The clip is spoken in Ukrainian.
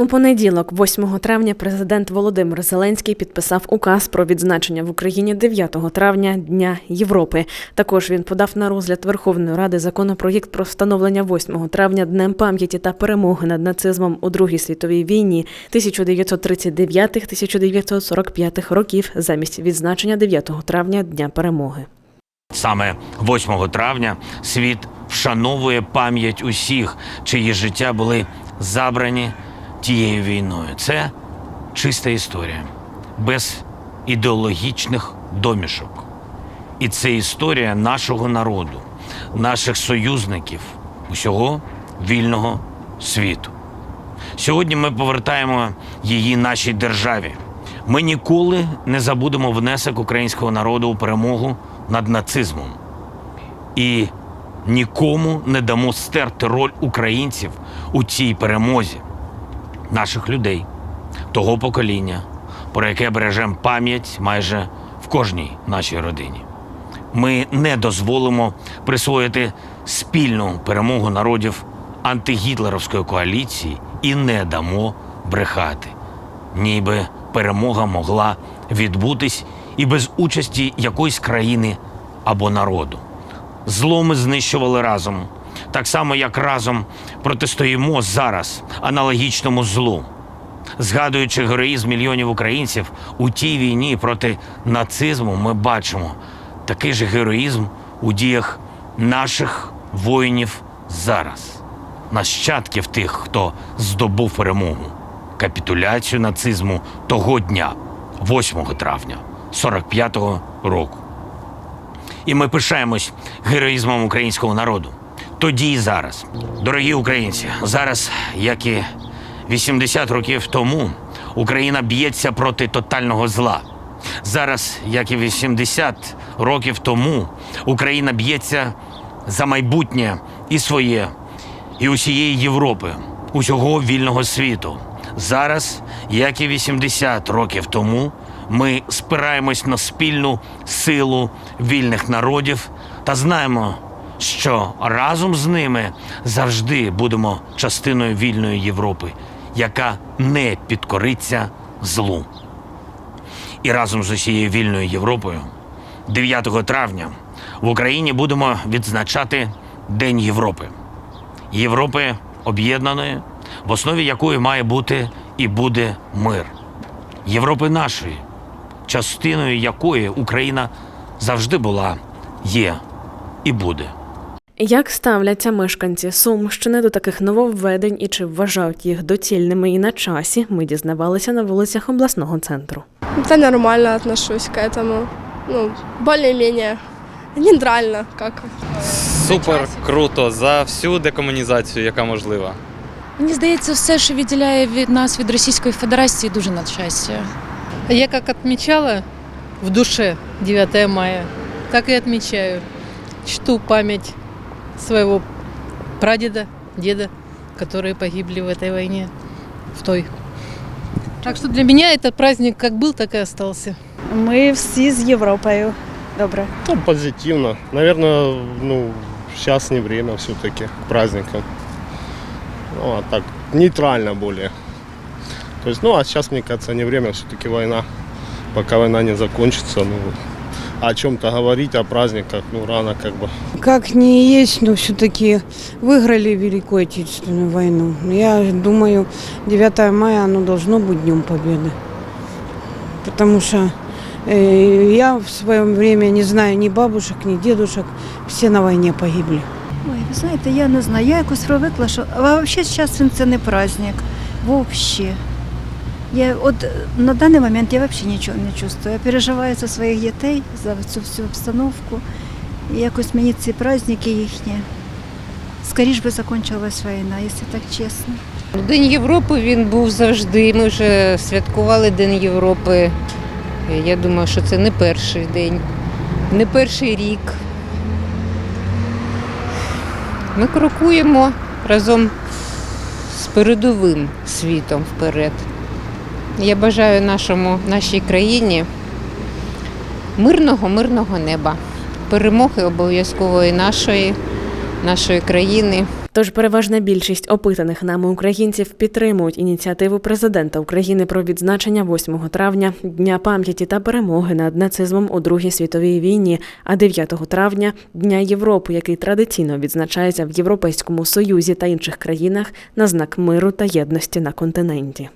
У понеділок, 8 травня, президент Володимир Зеленський підписав указ про відзначення в Україні 9 травня Дня Європи. Також він подав на розгляд Верховної Ради законопроєкт про встановлення 8 травня Днем пам'яті та перемоги над нацизмом у Другій світовій війні 1939-1945 років замість відзначення 9 травня Дня перемоги. Саме 8 травня світ вшановує пам'ять усіх, чиї життя були забрані тією війною. Це чиста історія, без ідеологічних домішок. І це історія нашого народу, наших союзників, усього вільного світу. Сьогодні ми повертаємо її нашій державі. Ми ніколи не забудемо внесок українського народу у перемогу над нацизмом. І нікому не дамо стерти роль українців у цій перемозі, наших людей, того покоління, про яке бережемо пам'ять майже в кожній нашій родині. Ми не дозволимо присвоїти спільну перемогу народів антигітлерівської коаліції і не дамо брехати, ніби перемога могла відбутись і без участі якоїсь країни або народу. Зло ми знищували разом, так само як разом протистоїмо зараз аналогічному злу. Згадуючи героїзм мільйонів українців у тій війні проти нацизму, ми бачимо такий же героїзм у діях наших воїнів зараз, нащадків тих, хто здобув перемогу, капітуляцію нацизму того дня, 8 травня 45-го року. І ми пишаємось героїзмом українського народу. Тоді і зараз. Дорогі українці, зараз, як і 80 років тому, Україна б'ється проти тотального зла. Зараз, як і 80 років тому, Україна б'ється за майбутнє і своє, і усієї Європи, усього вільного світу. Зараз, як і 80 років тому, ми спираємось на спільну силу вільних народів та знаємо, що разом з ними завжди будемо частиною вільної Європи, яка не підкориться злу. І разом з усією вільною Європою 9 травня в Україні будемо відзначати День Європи. Європи об'єднаної, в основі якої має бути і буде мир. Європи нашої, частиною якої Україна завжди була, є і буде. Як ставляться мешканці Сумщини до таких нововведень і чи вважають їх доцільними і на часі, ми дізнавалися на вулицях обласного центру. Да нормально отношусь к этому. Ну, более-менее нейтрально, как. Супер круто за всю декомунізацію, яка можлива. Мені здається, все, що відділяє від нас від Російської Федерації, дуже на часі. Я как отмечала в душе 9 мая, так и отмечаю. Чту память своего прадеда, деда, которые погибли в этой войне, в той. Так что для меня этот праздник как был, так и остался. Ми всі з Європою. Добре. Ну, позитивно. Наверное, ну, сейчас не время все-таки к праздникам. Ну, а так, нейтрально более. То есть, ну, а сейчас, мне кажется, не время, все-таки война. Пока война не закончится, ну, о чем-то говорить, о праздниках, ну, рано как бы. Как не есть, но все-таки выиграли Великую Отечественную войну. Я думаю, 9 мая оно должно быть Днем Победы. Потому что э, я в свое время не знаю ни бабушек, ни дедушек. Все на войне погибли. Ой, ви знаєте, я не знаю. Я якось привикла, що а взагалі зараз він це не праздник. Вовще. Я от е, на даний момент я взагалі нічого не чувствую. Я переживаю за своїх дітей, за цю всю обстановку. І якось мені ці праздники їхні. Скоріш би закінчилась війна, якщо так чесно. День Європи він був завжди. Ми вже святкували День Європи. Я думаю, що це не перший день, не перший рік. Ми крокуємо разом з передовим світом вперед. Я бажаю нашому, нашій країні мирного, мирного неба, перемоги обов'язкової нашої, нашої країни. Тож переважна більшість опитаних нами українців підтримують ініціативу президента України про відзначення 8 травня Дня пам'яті та перемоги над нацизмом у Другій світовій війні, а 9 травня Дня Європи, який традиційно відзначається в Європейському Союзі та інших країнах на знак миру та єдності на континенті.